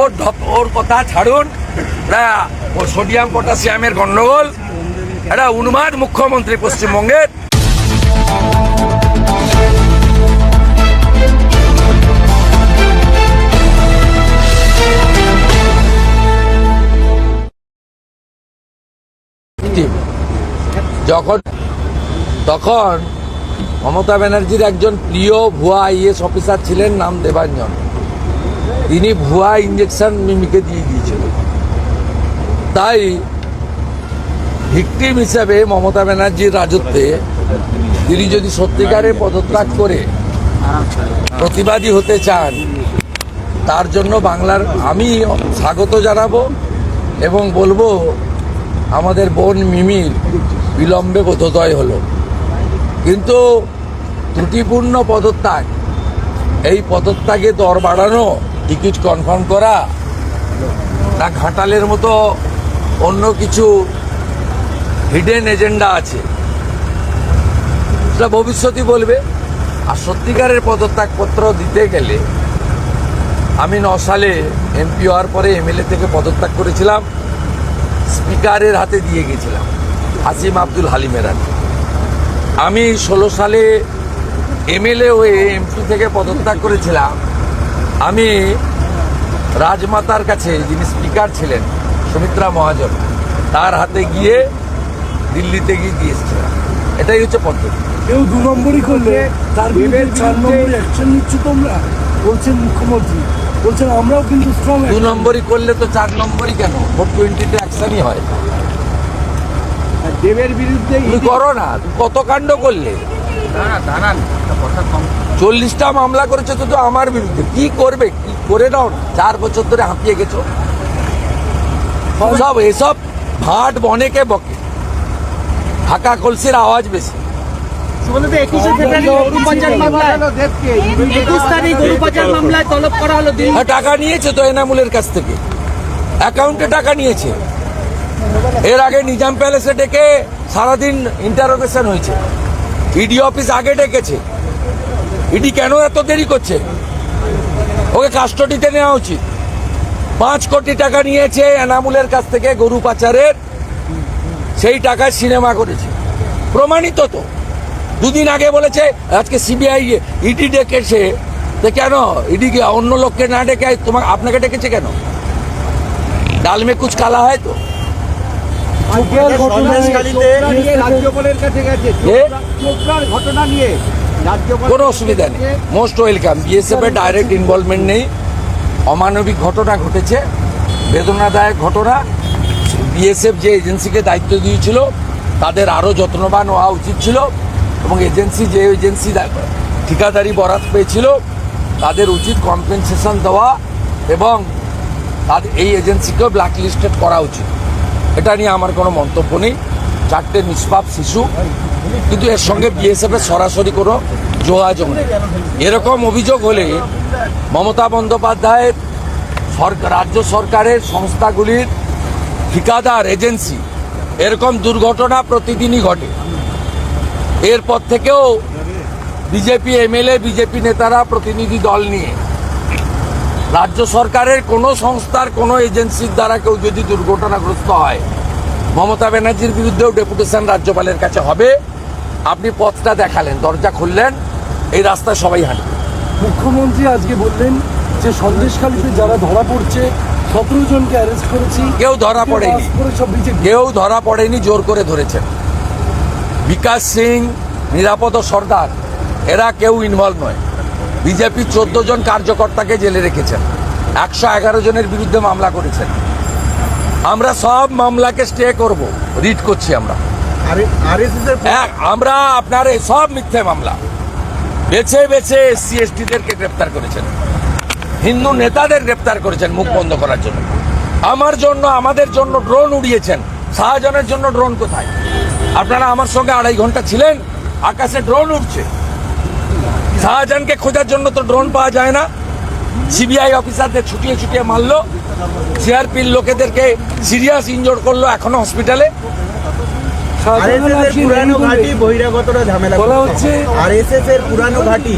ওর ওর কথা ছাড়ুন। এটা ও সোডিয়াম পটাশিয়ামের গন্ডগোল। এটা উন্মাদ মুখ্যমন্ত্রী পশ্চিমবঙ্গের। যখন, তখন মমতা ব্যানার্জির একজন প্রিয় ভুয়া আইএস অফিসার ছিলেন নাম দেবাঞ্জন। তিনি ভুয়া ইঞ্জেকশন মিমিকে দিয়ে দিয়েছিলেন তাই ভিকটিম হিসাবে মমতা ব্যানার্জির রাজত্বে তিনি যদি সত্যিকারে পদত্যাগ করে প্রতিবাদী হতে চান, তার জন্য বাংলার আমি স্বাগত জানাব এবং বলব, আমাদের বোন মিমির বিলম্বে বোধোদয় হলো। কিন্তু ত্রুটিপূর্ণ পদত্যাগ এই পদত্যাগে দর বাড়ানো, টিকিট কনফার্ম করা, না ঘাটালের মতো অন্য কিছু হিডেন এজেন্ডা আছে। সেটা ভবিষ্যতই বলবে। আর সত্যিকারের পদত্যাগপত্র দিতে গেলে আমি ন সালে এমপি হওয়ার পরে এমএলএ থেকে পদত্যাগ করেছিলাম। স্পিকারের হাতে দিয়ে গেছিলাম আসিম আব্দুল হালিমের হাতে। আমি ষোলো সালে এমএলএ হয়ে এমপি থেকে পদত্যাগ করেছিলাম। আমি রাজমাতার কাছে যিনি স্পিকার ছিলেন সুমিত্রা মহাজন তার হাতে গিয়ে দিল্লিতে গিয়ে দিয়ে এসেছিলাম। এটাই হচ্ছে পদ্ধতি। কেউ দু নম্বরই করলে তার বিরুদ্ধে চার নম্বরে অ্যাকশন নিচ্ছ তোমরা বলছেন মুখ্যমন্ত্রী। বলছেন আমরাও কিন্তু স্ট্রং দু নম্বরই করলে তো চার নম্বরই কেন? ভোট টোয়েন্টিতে অ্যাকশনই হয়। দেবের বিরুদ্ধে তুমি করো না তুমি কত কাণ্ড করলে? চল্লিশটা মামলা করেছে তো তো আমার বিরুদ্ধে। কি করবে? কি করে নাও? চার বছর ধরে হাঁপিয়ে গেছো। সব এসব ভাট বনেকে বকে। ঢাকা কলসির আওয়াজ বেশি। হলো হ্যাঁ, টাকা নিয়েছে তো এনামুলের কাছ থেকে। অ্যাকাউন্টে টাকা নিয়েছে। এর আগে নিজাম প্যালেসে ডেকে সারাদিন ইন্টারোগেশন হয়েছে। ইডি অফিস আগে ডেকেছে। ইডি কেন এত দেরি করছে? ওকে কাস্টডিতে নেওয়া উচিত। পাঁচ কোটি টাকা নিয়েছে এনামুলের কাছ থেকে গরু পাচারের। সেই টাকায় সিনেমা করেছে। প্রমাণিত তো। দুদিন আগে বলেছে, আজকে সিবিআই ইডি ডেকেছে। তো কেন? ইডি অন্য লোককে না ডেকে তোমাকে আপনাকে ডেকেছে কেন? ডাল মে কুচ কালা হয় তো। কোনো অসুবিধা নেই। মোস্ট ওয়েলকাম বিএসএফ এর ডাইরেক্ট ইনভলভমেন্ট নেই। অমানবিক ঘটনা ঘটেছে। বেদনাদায়ক ঘটনা। বিএসএফ যে এজেন্সিকে দায়িত্ব দিয়েছিল তাদের আরও যত্নবান হওয়া উচিত ছিল এবং এজেন্সি যে এজেন্সি ঠিকাদারি বরাত পেয়েছিল তাদের উচিত কম্পেনসেশন দেওয়া এবং তাদের এই এজেন্সিকেও ব্ল্যাক লিস্টেড করা উচিত। এটা নিয়ে আমার কোনো মন্তব্য নেই। চারটে নিষ্পাপ শিশু। কিন্তু এর সঙ্গে বিএসএফ এর সরাসরি কোনো যোগাযোগ নেই। এরকম অভিযোগ হলে মমতা বন্দ্যোপাধ্যায়ের সরকার, রাজ্য সরকারের সংস্থাগুলির ঠিকাদার এজেন্সি, এরকম দুর্ঘটনা প্রতিদিনই ঘটে। এরপর থেকেও বিজেপি এমএলএ, বিজেপি নেতারা প্রতিনিধি দল নিয়ে রাজ্য সরকারের কোনো সংস্থার কোনো এজেন্সির দ্বারা কেউ যদি দুর্ঘটনাগ্রস্ত হয় মমতা ব্যানার্জির বিরুদ্ধেও ডেপুটেশন রাজ্যপালের কাছে হবে। আপনি পথটা দেখালেন দরজা খুললেন এই রাস্তায় সবাই হাঁটবে। মুখ্যমন্ত্রী আজকে বললেন যে সন্দেশখালীতে যারা ধরা পড়ছে সতেরো জনকে অ্যারেস্ট করেছি। কেউ ধরা পড়েনি। কেউ ধরা পড়েনি জোর করে ধরেছেন। বিকাশ সিং নিরাপদ সর্দার এরা কেউ ইনভলভ নয়। বিজেপি চোদ্দ জন কার্যকর্তাকে জেলে রেখেছেন। একশো এগারো জনের বিরুদ্ধে মামলা করেছেন। আমরা সব মামলাকে স্টে করব রিড করছি আমরা। এক আমরা আপনার এই সব মিথ্যে মামলা। বেছে বেছে এসসি এসটিদেরকে গ্রেপ্তার করেছেন। হিন্দু নেতাদের গ্রেপ্তার করেছেন মুখ বন্ধ করার জন্য। আমার জন্য আমাদের জন্য ড্রোন উড়িয়েছেন। শাহজাহানের জন্য ড্রোন কোথায়? আপনারা আমার সঙ্গে আড়াই ঘণ্টা ছিলেন আকাশে ড্রোন উঠছে শাহজাহানকে খোঁজার জন্য তো ড্রোন পাওয়া যায় না। সিবিআই অফিসারদের ছুটিয়ে ছুটিয়ে মারলো। সিআরপির লোকেদেরকে সিরিয়াস ইনজোর করল এখনও হসপিটালে এর ঘাটি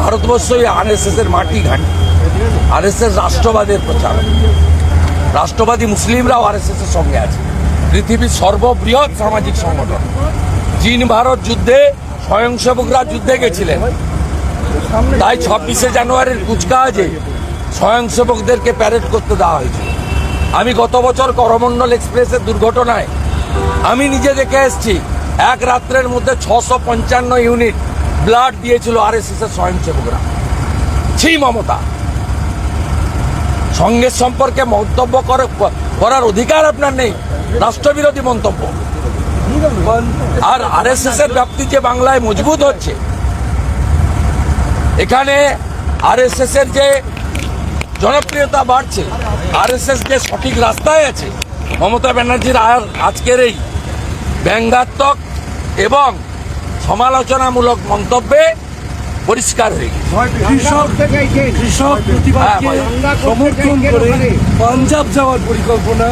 ভারতবর্ষই আরএসএস এর মাটি ঘাঁটি। আরএসএস রাষ্ট্রবাদের প্রচার। রাষ্ট্রবাদী মুসলিমরাও আরএসএস এর সঙ্গে আছে। পৃথিবীর সর্ববৃহৎ সামাজিক সংগঠন। চীন ভারত যুদ্ধে স্বয়ংসেবকরা যুদ্ধে গেছিলেন। তাই ছাব্বিশে জানুয়ারির কুচকাওয়াজে স্বয়ংসেবকদেরকে প্যারেড করতে দেওয়া হয়েছে। আমি গত বছর করমণ্ডল এক্সপ্রেসের দুর্ঘটনায় আমি নিজে দেখে এসেছি, এক রাত্রের মধ্যে ছশো পঞ্চান্ন ইউনিট ব্লাড দিয়েছিল আর এস এস এর স্বয়ংসেবকরা। ছি, মমতা! সঙ্গের সম্পর্কে মন্তব্য করে করার অধিকার আপনার নেই। রাষ্ট্রবিরোধী মন্তব্য। আর আরএসএস এর ব্যাপ্তি যে বাংলায় মজবুত হচ্ছে এখানে আরএসএস এর যে জনপ্রিয়তা বাড়ছে আরএসএস যে সঠিক রাস্তায় আছে মমতা ব্যানার্জির আর আজকের এই ব্যঙ্গাত্মক এবং সমালোচনামূলক মন্তব্যে পরিষ্কার হয়ে গেছে। কৃষক কৃষক হ্যাঁ, প্রতিবাদকে সমর্থন করে পাঞ্জাব যাওয়ার পরিকল্পনা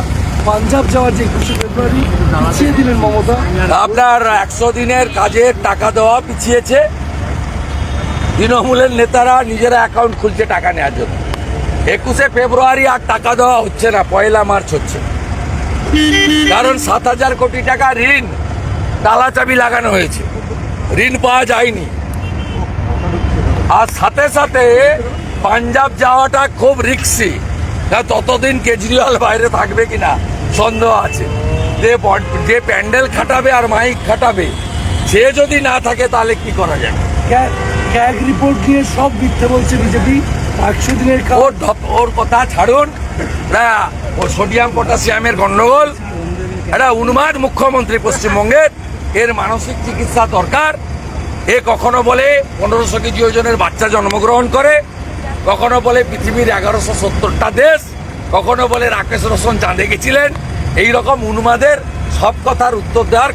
পাঞ্জাব যাওয়ার যে ফেব্রুয়ারি, পিছিয়ে দিলেন মমতা। আপনার একশো দিনের কাজের টাকা দেওয়া পিছিয়েছে। তৃণমূলের নেতারা নিজেরা অ্যাকাউন্ট খুলছে টাকা নেওয়ার জন্য। একুশে ফেব্রুয়ারি আর টাকা দেওয়া হচ্ছে না, পয়লা মার্চ হচ্ছে। কারণ সাত হাজার কোটি টাকা ঋণ তালা চাবি লাগানো হয়েছে। ঋণ পাওয়া যায়নি। আর সাথে সাথে পাঞ্জাব যাওয়াটা খুব রিক্সি ততদিন কেজরিওয়াল বাইরে থাকবে কিনা? সন্দেহ আছে। যে যে প্যান্ডেল খাটাবে আর মাইক খাটাবে সে যদি না থাকে তাহলে কি করা যাবে ক্যা- ক্যাগ রিপোর্ট নিয়ে সব মিথ্যে বলছে বিজেপি। একশো দিনের ওর ওর কথা ছাড়ুন। এটা ও সোডিয়াম পটাশিয়ামের গন্ডগোল। এটা উন্মাদ মুখ্যমন্ত্রী পশ্চিমবঙ্গের। এর মানসিক চিকিৎসা দরকার। এ কখনো বলে পনেরোশো কেজি ওজনের বাচ্চা জন্মগ্রহণ করে। কখনো বলে পৃথিবীর এগারোশো সত্তরটা দেশ কখনো বলে রাকেশ রোশন চাঁদে গেছিলেন? এই রকম উন্মাদের সব কথার উত্তর দেওয়ার